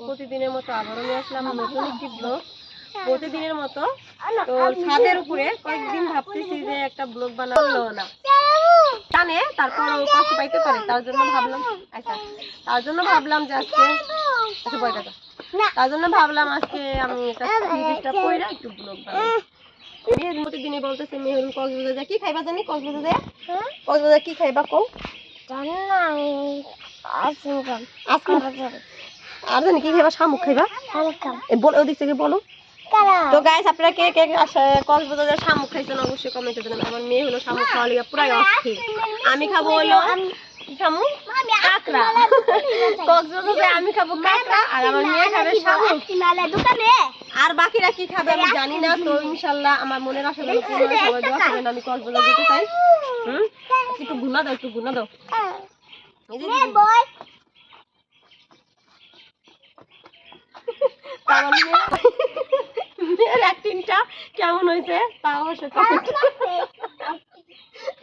প্রতিদিনের মতো আবারও আসলাম নতুন প্রতিদিনের মতো তো ছাদের উপরে কয়েকদিন ভাবতেছি যে একটা ব্লগ বানাবো না। তারপর পাইতে পারে, তার জন্য ভাবলাম আচ্ছা তার জন্য ভাবলাম যে আজকে আচ্ছা বই টাকা তার জন্য ভাবলাম আজকে আমি একটা জিনিসটা পড়ে একটু ব্লগ বানাবো মেয়ের প্রতিদিনই বলতেছে মেহুল কক্সবাজার যা কি খাইবা জানি? কক্সবাজার যা কক্সবাজার কি খাইবা কও? আইসক্রিম আর জানি। কি খাইবা? শামুক খাইবা? বল ওদিক থেকে বলো। তো গাইস আপনারা কে কে আসে শামুক খাইছেন অবশ্যই কমেন্টে জানাবেন। আমার মেয়ে হলো শামুক খাওয়া লিগা পুরাই অস্থির। আমি খাব হলো কি কাঁকড়া। কক্সবাজারে আমি খাব কাঁকড়া আর আমার মেয়ে খাবে শামুক। আর বাকিরা কি খাবে আমি জানি না তো ইনশাল্লাহ আমার মনের আশা গুলো সবাই দোয়া করবেন আমি কক্সবাজার যেতে চাই। হুম? একটু গুনা দাও একটু গুনা দাও। তা আমার মেয়ের অ্যাক্টিংটা কেমন হয়েছে? তা অবশ্যই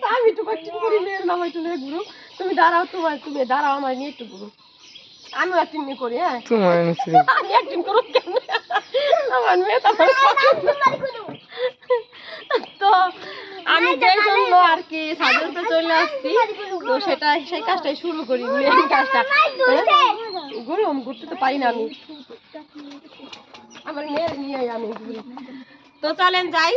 আমি করি মেয়ের নাম একটু মেয়ে গুরু। তুমি দাঁড়াও তোমার তুমি দাঁড়াও আমার নিয়ে একটু গুরু আমিও অ্যাক্টিং করি হ্যাঁ? তোমার আমি অ্যাক্টিং করো কেন? আমার মেয়ে তো আমার পছন্দ। তো আমি যে জন্য আর কি সাজনতে চলে আসছি তো সেটা সেই কাজটাই শুরু করি মেন কাজটা। হ্যাঁ? ঘুরুম ঘুরতে তো পারি না আমি। আমার মেয়ের নিয়ে আমি ঘুরি। তো চলেন যাই।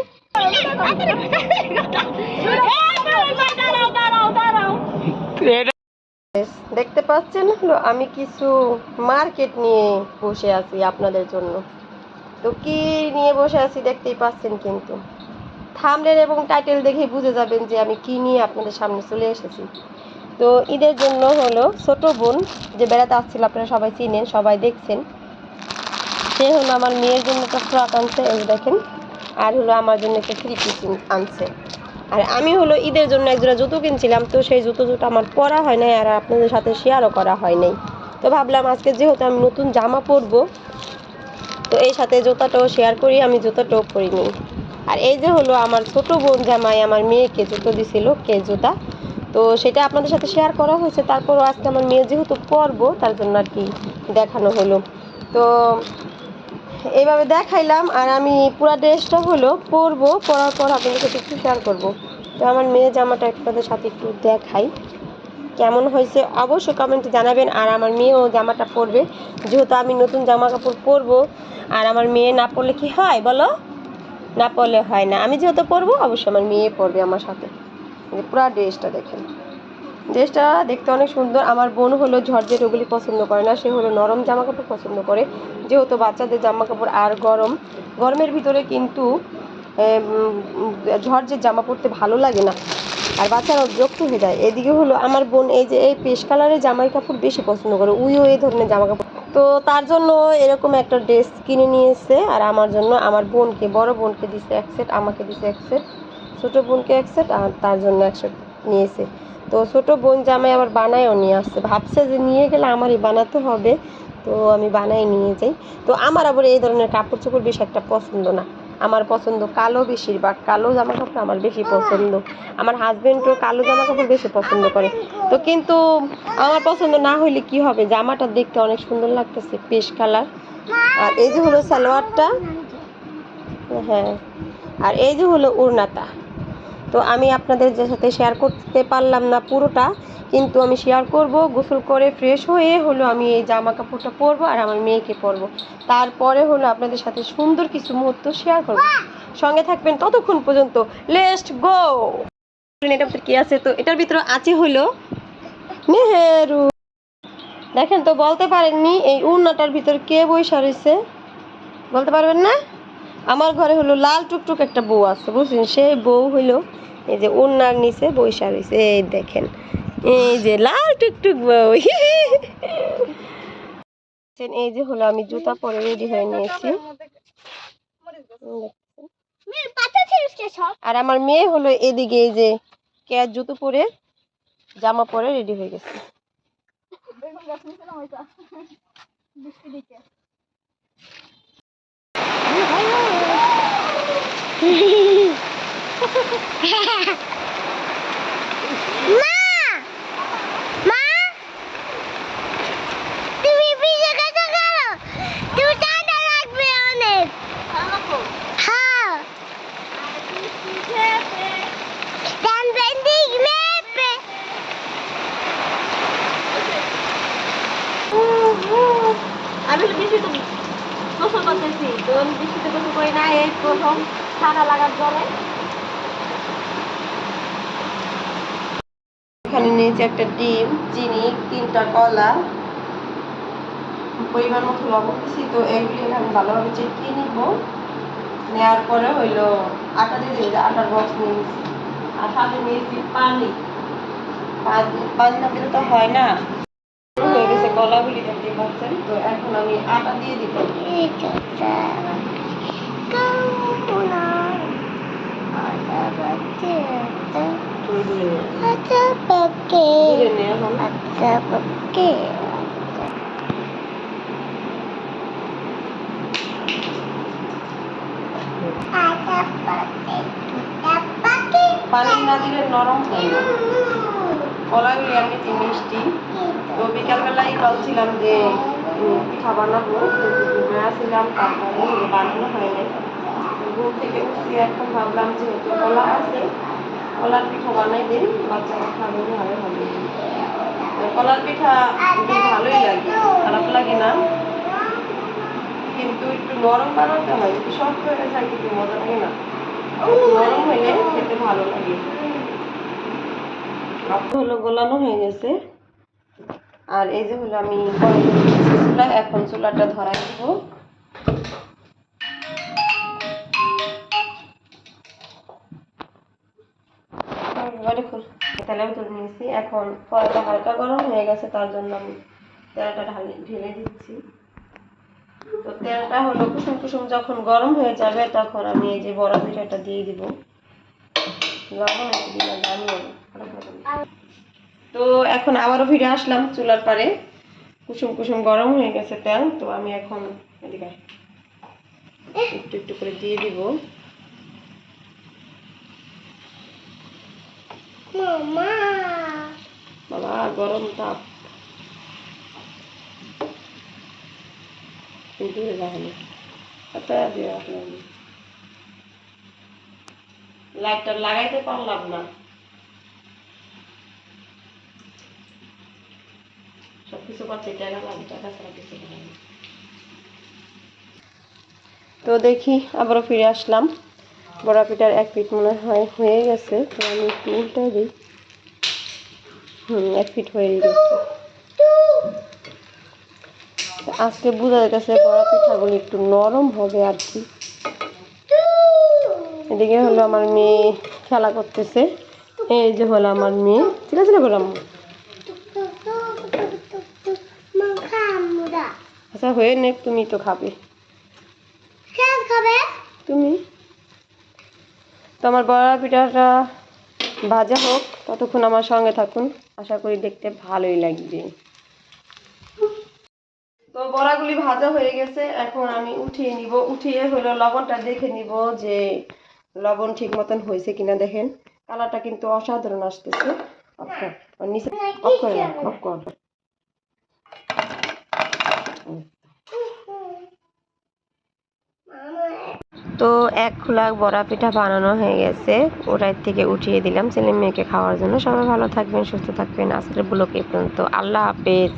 দেখতে পাচ্ছেন? আমি কিছু মার্কেট নিয়ে বসে আছি আপনাদের জন্য। তো কি নিয়ে বসে আছি দেখতেই পাচ্ছেন কিন্তু। থামলেন এবং টাইটেল দেখে বুঝে যাবেন যে আমি কি নিয়ে আপনাদের সামনে চলে এসেছি। তো ঈদের জন্য হলো ছোট বোন, যে বেড়াতে আসছিল, আপনারা সবাই চিনেন, সবাই দেখছেন। সে হলো আমার মেয়ের জন্য একটা ফ্রক আনছে দেখেন। আর হলো আমার জন্য একটা থ্রি পিস আনছে। আর আমি হলো ঈদের জন্য একজোড়া জুতো কিনছিলাম, তো সেই জুতো জুতো আমার পরা হয় নাই আর আপনাদের সাথে শেয়ারও করা হয় নাই। তো ভাবলাম আজকে যেহেতু আমি নতুন জামা পরবো, তো এই সাথে জুতাটাও শেয়ার করি, আমি জুতাটাও পরি নিই আর এই যে হলো আমার ছোট বোন জামাই, আমার মেয়েকে জুতো দিছিল, কে জুতা, তো সেটা আপনাদের সাথে শেয়ার করা হয়েছে, তারপরও আজকে আমার মেয়ে যেহেতু পরবো, তার জন্য আর কি দেখানো হলো। তো এইভাবে দেখাইলাম আর আমি পুরো ড্রেসটা হলো পরবো, পরার পর আপনাদের সাথে একটু শেয়ার করব। তো আমার মেয়ে জামাটা আপনাদের সাথে একটু দেখাই, কেমন হয়েছে অবশ্যই কমেন্টে জানাবেন। আর আমার মেয়েও জামাটা পরবে, যেহেতু আমি নতুন জামা কাপড় পরবো। আর আমার মেয়ে না পরলে কি হয় বলো? না পরলে হয় না। আমি যেহেতু পরবো, অবশ্যই আমার মেয়ে পরবে আমার সাথে। পুরো ড্রেসটা দেখেন। ড্রেসটা দেখতে অনেক সুন্দর। আমার বোন হলো ঝরঝের ওগুলি পছন্দ করে না, সে হলো নরম জামা কাপড় পছন্দ করে। যেহেতু বাচ্চাদের জামা কাপড় আর গরম, গরমের ভিতরে কিন্তু ঝরঝের জামা পরতে ভালো লাগে না, আর বাচ্চারা বিরক্ত হয়ে যায়। এদিকে হলো আমার বোন এই যে এই পেশ কালারের জামাই কাপড় বেশি পছন্দ করে, উইও এই ধরনের জামা কাপড় তো তার জন্য এরকম একটা ড্রেস কিনে নিয়েছে আর আমার জন্য আমার বোনকে, বড় বোনকে দিছে এক সেট, আমাকে দিছে এক সেট, ছোটো বোনকে এক সেট, আর তার জন্য এক সেট নিয়েছে তো ছোটো বোন জামাই আবার বানায়ও নিয়ে আসছে। ভাবছে যে নিয়ে গেলে আমারই বানাতে হবে। তো আমি বানাই নিয়ে যাই। তো আমার আবার এই ধরনের কাপড় চোপড় বেশি একটা পছন্দ না। আমার পছন্দ কালো বেশিরভাগ। কালো জামা কাপড় আমার বেশি পছন্দ। আমার হাজবেন্ডও কালো জামা কাপড় বেশি পছন্দ করে। তো কিন্তু আমার পছন্দ না হইলে কি হবে? জামাটা দেখতে অনেক সুন্দর লাগতেছে, পেশ কালার। আর এই যে হলো সালোয়ারটা। হ্যাঁ। আর এই যে হলো উড়নাটা তো আমি আপনাদের যে সাথে শেয়ার করতে পারলাম না পুরোটা, কিন্তু আমি শেয়ার করব, গোসল করে ফ্রেশ হয়ে হলো আমি এই জামা কাপড়টা পরবো আর আমার মেয়েকে পরবো। তারপরে হলো আপনাদের সাথে সুন্দর কিছু মুহূর্ত শেয়ার করব। সঙ্গে থাকবেন ততক্ষণ পর্যন্ত লেস্ট গো ভিতরে কি আছে? তো এটার ভিতরে আছে হলো মেহেরু দেখেন তো বলতে পারেননি, এই উন্নাটার ভিতর কে বৈশা রয়েছে বলতে পারবেন না? আমার ঘরে হলো লাল টুকটুক একটা বউ আছে, বুঝছেন? সেই বউ হইল এই যে উন্নার নিচে বৈশা রয়েছে এই দেখেন, এই যে লাল টুকটুক বউ। এই যে হলো আমি জুতা পরে রেডি হয়ে নিয়েছি। আর আমার মেয়ে হলো এদিকে এই যে ক্যাচ জুতো পরে, জামা পরে রেডি হয়ে গেছে। মা মা তুমি পিছে কথা করো তুমি ঠান্ডা লাগবে অনেক হ্যাঁ আমি বৃষ্টিতে গোসল করতেছি তো বৃষ্টিতে গোসল করি না এই প্রথম ঠান্ডা লাগার জলে। এখানে নিয়েছি একটা ডিম, চিনি, তিনটা কলা। পরিমাণ মতো লবণ দিছি, তো এগুলি আমি ভালোভাবে চেপিয়ে নিব। নেওয়ার পরে হইল আটা দিয়ে দিই আটার বক্স নিয়ে নিয়েছি আর সাথে নিয়েছি পানি। পানি- না তো হয় না। হয়ে গেছে কলাগুলি দেখতে পাচ্ছেন, তো এখন আমি আটা দিয়ে দিব। ধীরে নে এখন পানি না দিলে নরম হয় কলাগুলি এমনিতে মিষ্টি, তো বিকালবেলায় বলছিলাম যে পিঠা বানাবো। কিন্তু ঘুমিয়ে ছিলাম তারপরে বানানো হয় তো ঘুম থেকে উঠছি, এখন ভাবলাম যেহেতু কলা আছে কলার পিঠা বানাই দিন বাচ্চারা খাবে, ভালো হবে। কলার পিঠা ভালোই লাগে, খারাপ লাগে না। কিন্তু একটু নরম বানাতে হয়, একটু শক্ত হয়ে যায় কিন্তু মজা লাগে না। নরম হলে খেতে ভালো লাগে। ভাত হলো গোলানো হয়ে গেছে। আর এই যে হলো আমি এখন চুলাটা ধরাই দিব। এবারে খুল। তেলে তুলে নিয়েছি। এখন কড়াইটা হালকা গরম হয়ে গেছে, তার জন্য আমি তেলটা ঢালি ঢেলে দিচ্ছি। তো তেলটা হলো কুসুম কুসুম যখন গরম হয়ে যাবে, তখন আমি এই যে বড়া পিঠাটা দিয়ে দিব। লবণ একটু দিলাম জানি তো এখন আবারও ফিরে আসলাম চুলার পারে কুসুম কুসুম গরম হয়ে গেছে তেল, তো আমি এখন এদিকে একটু একটু করে দিয়ে দিব। বাবা গরম তাপ। রাখলাম লাইটটা লাগাইতে পারলাম না। সব কিছু করতে টাকা লাগে টাকা ছাড়া কিছু না। তো দেখি আবারও ফিরে আসলাম। বড়া পিঠার এক পিঠ মনে হয় হয়ে গেছে, তো আমি একটু উল্টাই দিই। হুম, এক ফিট হয়ে গেছে। আজকে বোঝা যাচ্ছে বড়া পিঠাগুলো একটু নরম হবে আর কি। এদিকে হলো আমার মেয়ে খেলা করতেছে। এই যে হলো আমার মেয়ে। ঠিক আছে না বললাম আচ্ছা হয়ে নে তুমি তো খাবে তুমি তো আমার বড়া পিঠাটা ভাজা হোক, ততক্ষণ আমার সঙ্গে থাকুন। আশা করি দেখতে ভালোই লাগবে। তো বড়াগুলি ভাজা হয়ে গেছে, এখন আমি উঠিয়ে নিব। উঠিয়ে হলো লবণটা দেখে নিব যে লবণ ঠিক মতন হয়েছে কিনা দেখেন। কালারটা কিন্তু অসাধারণ আসতেছে। নিচে অফ করে অফ তো এক খোলা বড়া পিঠা বানানো হয়ে গেছে। ওটার থেকে উঠিয়ে দিলাম। ছেলে মেয়েকে খাওয়ার জন্য। সবাই ভালো থাকবেন, সুস্থ থাকবেন। আজকের এই পর্যন্ত। আল্লাহ হাফেজ।